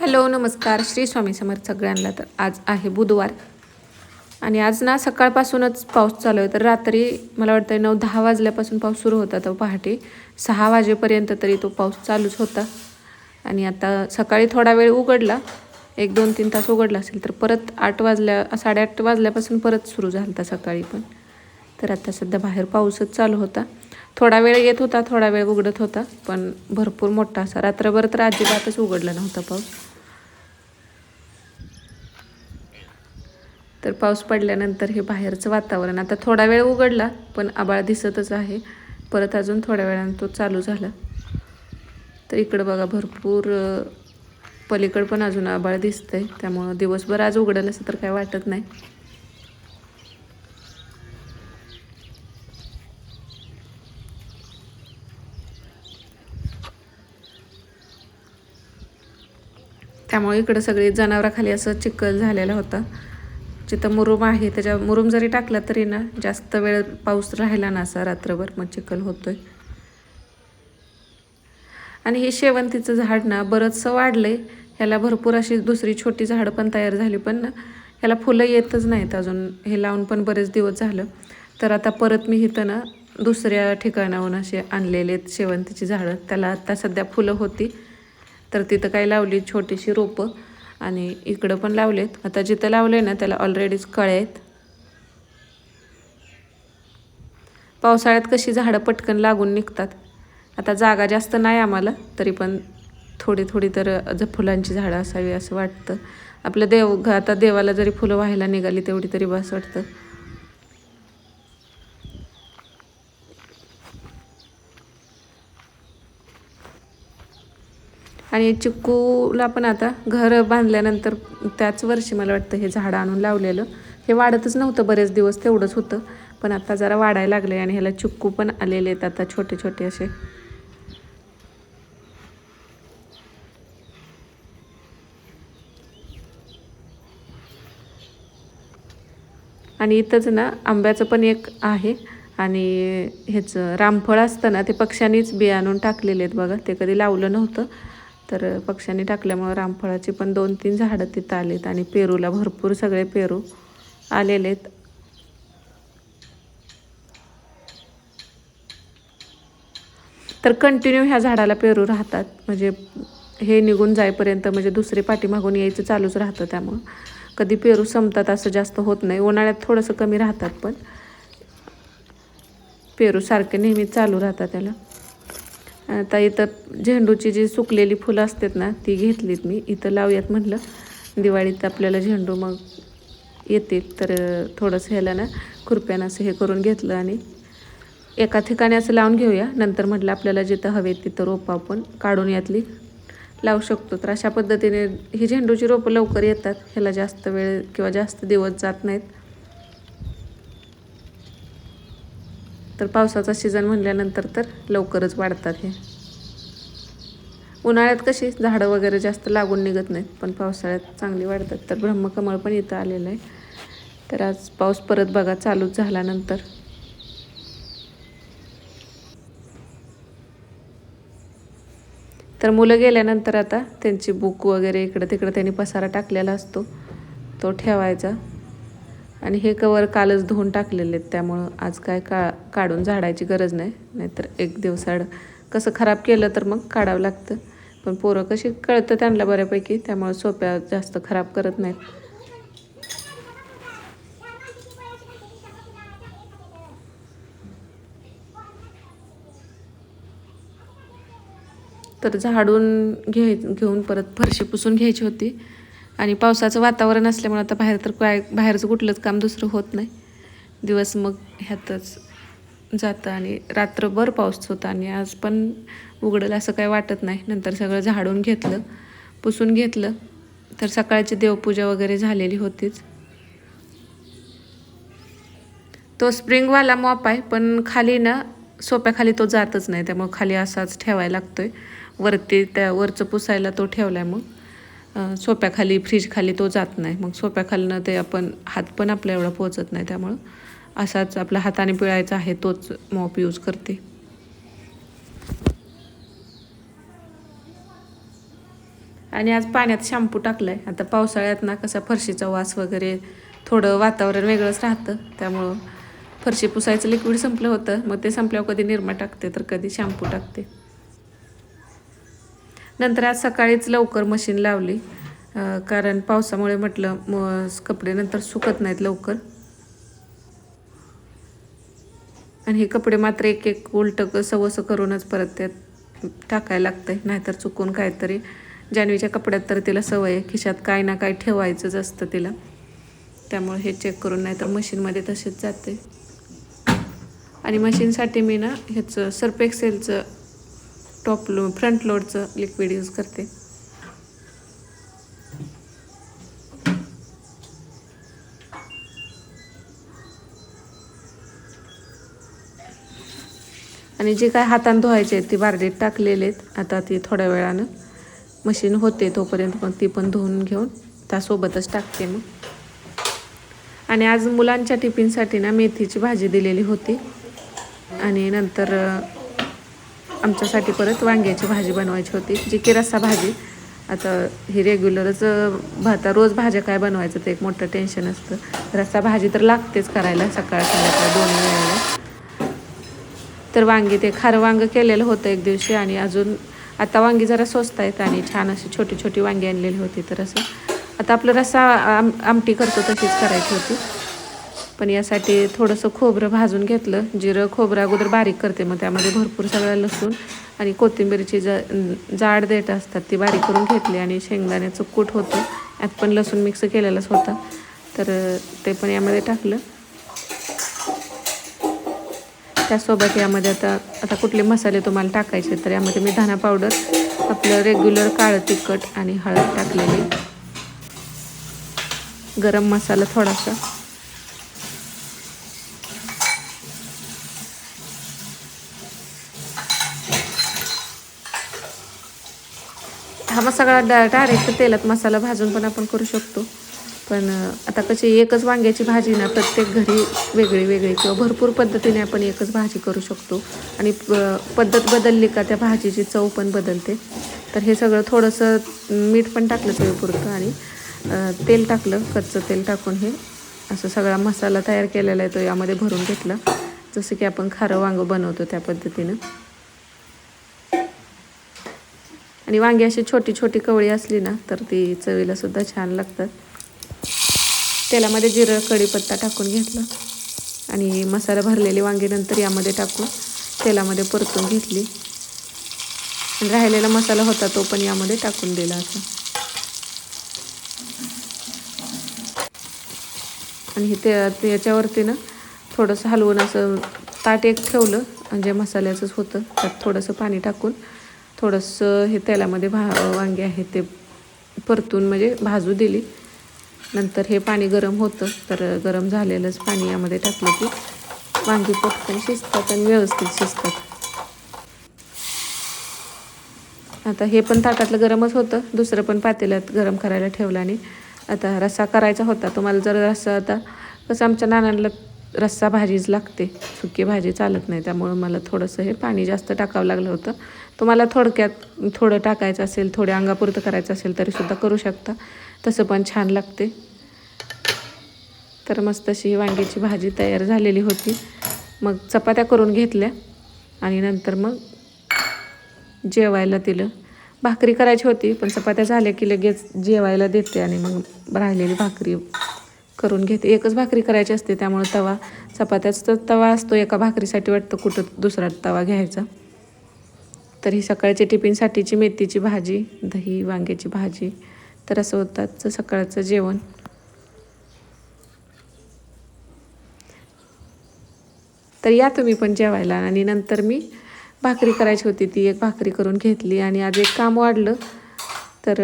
Hello नमस्कार. श्री स्वामी समर्थ सगळ्यांना तर आज आहे बुधवार. आणि आज ना सकाळपासूनच पाऊस चालू आहे. तर रात्री मला वाटतं नऊ दहा वाजल्यापासून पाऊस सुरू होता तो पहाटे. सहा वाजेपर्यंत तरी तो पाऊस चालूच होता. आणि आता सकाळी थोडा वेळ उघडला. एक दोन तीन तास उघडला असेल तर परत आठ वाजल्या साडेआठ वाजल्यापासून परत सुरू झाला होता सकाळी पण. तर आता सध्या बाहेर पाऊसच चालू होता. थोडा वेळ येत होता थोडा वेळ उघडत होता पण भरपूर मोठा असा. रात्रभर तर अजिबातच उघडला नव्हता पाऊस. तर पाऊस पडल्यानंतर हे बाहेरचं वातावरण आता थोडा वेळ उघडला पण आबाळ दिसतच आहे. परत अजून थोड्या वेळानं तो चालू झाला. तर इकडं बघा भरपूर पलीकड पलीकडं पण अजून आबाळ दिसतंय. त्यामुळं दिवसभर आज उघडेल असं तर काय वाटत नाही. त्यामुळे इकडं सगळी जनावराखाली असं चिखल झालेला होता. जिथं मुरुम आहे त्याच्या मुरुम जरी टाकला तरी ना जास्त वेळ पाऊस राहिला ना असा रात्रभर मग चिखल होतोय. आणि हे शेवंतीचं झाड ना बरंचसं वाढलं आहे ह्याला भरपूर अशी दुसरी छोटी झाडं पण तयार झाली पण ना ह्याला फुलं येतच नाहीत अजून. हे लावून पण बरेच दिवस झालं. तर आता परत मी इथं ना दुसऱ्या ठिकाणाहून असे आणलेले आहेत शेवंतीची झाडं. त्याला आता सध्या फुलं होती. तर तिथं काय लावली छोटीशी रोपं आणि इकडं पण लावलेत. आता जिथं लावले ना त्याला ऑलरेडीच कळे आहेत. पावसाळ्यात कशी झाडं पटकन लागून निघतात. आता जागा जास्त नाही आम्हाला तरी पण थोडी थोडी तर फुलांची झाडं असावी असं वाटतं. आपलं देव आता देवाला जरी फुलं व्हायला निघाली तेवढी तरी बस वाटतं. आणि चिक्कूला पण आता घर बांधल्यानंतर त्याच वर्षी मला वाटतं हे झाडं आणून लावलेलं. हे वाढतच नव्हतं बरेच दिवस तेवढंच होतं. पण आता जरा वाढायला लागले आणि ह्याला चिक्कू पण आलेले आहेत आता छोटे छोटे असे. आणि इथंच ना आंब्याचं पण एक आहे आणि ह्याचं रामफळ असतं ना ते पक्ष्यांनीच बिया आणून टाकलेले आहेत बघा ते कधी लावलं नव्हतं. तर पक्ष्यांनी टाकल्यामुळं रामफळाची पण दोन तीन झाडं तिथं आलेत आणि पेरूला भरपूर सगळे पेरू आलेले आहेत तर कंटिन्यू ह्या झाडाला पेरू राहतात. म्हणजे हे निघून जाईपर्यंत म्हणजे दुसरे पाठीमागून यायचं चालूच राहतं त्यामुळं. कधी पेरू संपतात असं जास्त होत नाही. उन्हाळ्यात थोडंसं कमी राहतात पण. पेरू सारखे नेहमी चालू राहतात त्याला. आता इथं झेंडूची जी सुकलेली फुलं असतात ना ती घेतलीत मी. इथं लावूयात म्हटलं. दिवाळीत आपल्याला झेंडू मग येतील. तर थोडंसं ह्याला ना खुरप्यानं असं हे करून घेतलं आणि एका ठिकाणी असं लावून घेऊया. नंतर म्हटलं आपल्याला जिथं हवे तिथं रोपं आपण काढून यातली लावू शकतो. तर अशा पद्धतीने ही झेंडूची रोपं लवकर येतात. ह्याला जास्त वेळ किंवा जास्त दिवस जात नाहीत. तर पावसाचा सीझन म्हणल्यानंतर तर लवकरच वाढतात हे. उन्हाळ्यात कशी झाडं वगैरे जास्त लागून निघत नाहीत पण पावसाळ्यात चांगली वाढतात. तर ब्रह्मकमळ पण इथं आलेलं आहे. तर आज पाऊस परत बघा चालूच झाल्यानंतर. तर मुलं गेल्यानंतर आता त्यांची बुक वगैरे इकडं तिकडं त्यांनी पसारा टाकलेला असतो. तो ठेवायचा. आणि हे कवर कालच धुवून टाकलेले आहेत त्यामुळं आज काय का काढून झाडायची गरज नाही. नाहीतर एक दिवसाड कसं खराब केलं तर मग काढावं लागतं. पण पोरं कशी कळतं त्यांना बऱ्यापैकी त्यामुळं सोप्या जास्त खराब करत नाहीत. तर झाडून घे घेऊन परत फरशी पुसून घ्यायची होती. आणि पावसाचं वातावरण असल्यामुळे आता बाहेर तर काय बाहेरचं कुठलंच काम दुसरं होत नाही. दिवस मग ह्यातच जातं आणि रात्रभर पाऊस होता आणि आज पण उघडेल असं काही वाटत नाही. नंतर सगळं झाडून घेतलं पुसून घेतलं. तर सकाळची देवपूजा वगैरे झालेली होतीच. तो स्प्रिंगवाला मॉप आहे पण खाली ना सोप्याखाली तो जातच नाही. त्यामुळे खाली असाच ठेवायला लागतोय. वरती त्या वरचं पुसायला तो ठेवला आहे मग. सोप्याखाली फ्रीजखाली तो जात नाही. मग सोप्याखालनं ते आपण हात पण आपल्या एवढा पोचत नाही त्यामुळं. असाच आपल्या हाताने पिळायचा आहे तोच मॉप यूज करते. आणि आज पाण्यात शॅम्पू टाकलाय. आता पावसाळ्यात ना कसा फरशीचा वास वगैरे थोडं वातावरण वेगळंच राहतं. त्यामुळं फरशी पुसायचं लिक्विड संपलं होतं. मग ते संपल्यावर कधी निरमा टाकते तर कधी शॅम्पू टाकते. नंतर आज सकाळीच लवकर मशीन लावली. कारण पावसामुळे म्हटलं म कपडे नंतर सुकत नाहीत लवकर. आणि हे कपडे मात्र एक एक उलटं सवसं करूनच परत त्यात टाकायला लागतंय. नाहीतर चुकून काहीतरी जान्हवीच्या कपड्यात तर तिला सवय आहे. खिशात काय ना काय ठेवायचंच असतं तिला. त्यामुळे हे चेक करून नाहीतर मशीनमध्ये तसेच जाते. आणि मशीनसाठी मी ना ह्याचं सर्फ एक्सेलचं टॉप लो फ्रंट लोडचं लिक्विड यूज करते. आणि जे काय हातानं धुवायचे आहेत ती बारडीत टाकलेले आहेत. आता ती थोड्या वेळानं मशीन होते तोपर्यंत मग ती पण धुवून घेऊन त्यासोबतच टाकते मग. आणि आज मुलांच्या टिफिनसाठी ना मेथीची भाजी दिलेली होती. आणि नंतर आमच्यासाठी परत वांग्याची भाजी बनवायची होती जी की रस्सा भाजी. आता ही रेग्युलरच भाता रोज भाज्या काय बनवायचं ते एक मोठं टेन्शन असतं. रस्सा भाजी तर लागतेच करायला सकाळ संध्याकाळ दोन वेळेला. तर वांगी ते खारं वांगं केलेलं होतं एक दिवशी आणि अजून आता वांगी जरा स्वस्त आहेत आणि छान अशी छोटी छोटी वांगी आणलेली होती तर असं. आता आपलं रस्सा आम आमटी करतो तशीच करायची होती. पण यासाठी थोडंसं खोबरं भाजून घेतलं. जिरं खोबरं अगोदर बारीक करते मग त्यामध्ये भरपूर सगळं लसूण आणि कोथिंबीरची जा जाड देठ असतात ती बारीक करून घेतली आणि शेंगदाण्याचं कूट होतं. यात पण लसूण मिक्स केलेलाच होता. तर ते पण यामध्ये टाकलं. त्यासोबत यामध्ये आता आता कुठले मसाले तुम्हाला टाकायचे तर यामध्ये मी धना पावडर आपलं रेग्युलर काळं तिखट आणि हळद टाकलेली. गरम मसाला थोडासा. हा मग सगळा डा डायरेक्ट तेलात मसाला भाजून पण आपण करू शकतो. पण आता कशी एकच वांग्याची भाजी ना प्रत्येक घरी वेगळी वेगळी किंवा भरपूर पद्धतीने आपण एकच भाजी करू शकतो. आणि प- पद्धत बदलली का त्या भाजीची चव पण बदलते. तर हे सगळं थोडंसं मीठ पण टाकलं चवीपुरतं आणि तेल टाकलं कच्चं तेल टाकून हे असं सगळा मसाला तयार केलेला आहे तो यामध्ये भरून घेतला. जसं की आपण खारं वांगं बनवतो त्या पद्धतीनं. आणि वांगी अशी छोटी छोटी कवळी असली ना तर ती चवीला सुद्धा छान लागतात. तेलामध्ये जिरं कढीपत्ता टाकून घेतला. आणि मसाला भरलेली वांगी नंतर यामध्ये टाकून तेलामध्ये परतून घेतली. आणि राहिलेला मसाला होता तो पण यामध्ये टाकून दिला असा आणि हे ते त्याच्यावरती ना थोडंसं हलवून असं ताट एक ठेवलं. म्हणजे मसाल्याचंच होतं त्यात थोडंसं पाणी टाकून थोडंसं हे तेलामध्ये भा वांगे आहेत ते परतून म्हणजे भाजू दिली. नंतर हे पाणी गरम होतं तर गरम झालेलंच पाणी यामध्ये टाकलं की वांगी पटकन शिजतात आणि व्यवस्थित शिजतात. आता हे पण ताटातलं गरमच होतं दुसरं पण पातेल्यात गरम करायला ठेवलं आणि आता रस्सा करायचा होता. तुम्हाला जर रस्सा आता कसं आमच्या नानांना रस्सा भाजीच लागते. सुकी भाजी चालत नाही. त्यामुळं मला थोडंसं हे पाणी जास्त टाकावं लागलं होतं. तुम्हाला थोडक्यात थोडं टाकायचं असेल थोडे अंगापुरतं करायचं असेल तरीसुद्धा करू शकता. तसं पण छान लागते. तर मस्त अशी ही वांग्याची भाजी तयार झालेली होती. मग चपात्या करून घेतल्या आणि नंतर मग जेवायला दिलं. भाकरी करायची होती पण चपात्या झाल्या की लगेच जेवायला देते आणि मग राहिलेली भाकरी करून घेते. एकच भाकरी करायची असते त्यामुळे तवा चपात्याच तर तवा असतो एका भाकरीसाठी वाटतं कुठं दुसरा तवा घ्यायचा. तर ही सकाळची टिफिनसाठीची मेथीची भाजी दही वांग्याची भाजी तर असं होतं सकाळचं जेवण. तर या तुम्ही पण जेवायला. आणि नंतर मी भाकरी करायची होती ती एक भाकरी करून घेतली. आणि आज एक काम वाढलं तर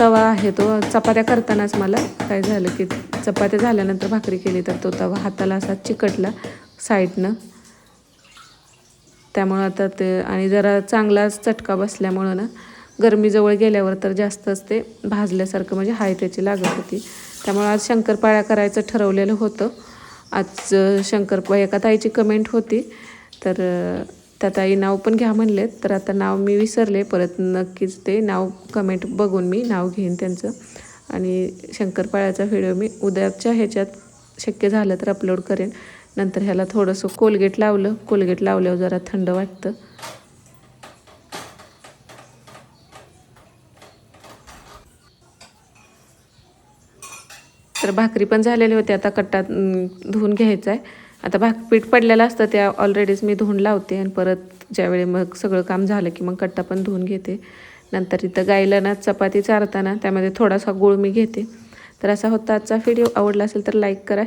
तवा आहे तो. चपात्या करतानाच मला काय झालं की चपात्या झाल्यानंतर भाकरी केली तर तो तवा हाताला असा चिकटला साईडनं. त्यामुळं आता ते आणि जरा चांगलाच चटका बसल्यामुळं ना गरमीजवळ गेल्यावर तर जास्तच ते भाजल्यासारखं म्हणजे हाय त्याची लागत होती. त्यामुळं आज शंकरपाळ्या करायचं ठरवलेलं होतं. आज शंकरपा शंकरपाळ्या एका ताईची कमेंट होती. तर त्या ताई नाव पण घ्या म्हणलेत. तर आता नाव मी विसरले. परत नक्कीच ते नाव कमेंट बघून मी नाव घेईन त्यांचं. आणि शंकरपाळ्याचा व्हिडिओ मी उद्याच्या ह्याच्यात शक्य झालं तर अपलोड करेन. नंतर ह्याला थोडंसं कोलगेट लावलं. कोलगेट लावल्यावर जरा थंड वाटतं. तर भाकरी पण झालेली होती. आता कट्टा धुवून घ्यायचा आहे आता भाक पीठ पडलेलं असतं त्या ऑलरेडीच मी धुवून लावते आणि परत ज्यावेळी मग सगळं काम झालं की मग कट्टा पण धुवून घेते. नंतर इथं गायला ना चपाती चारताना त्यामध्ये थोडासा गूळ मी घेते. तर असा होता आजचा व्हिडिओ आवडला असेल तर लाईक करा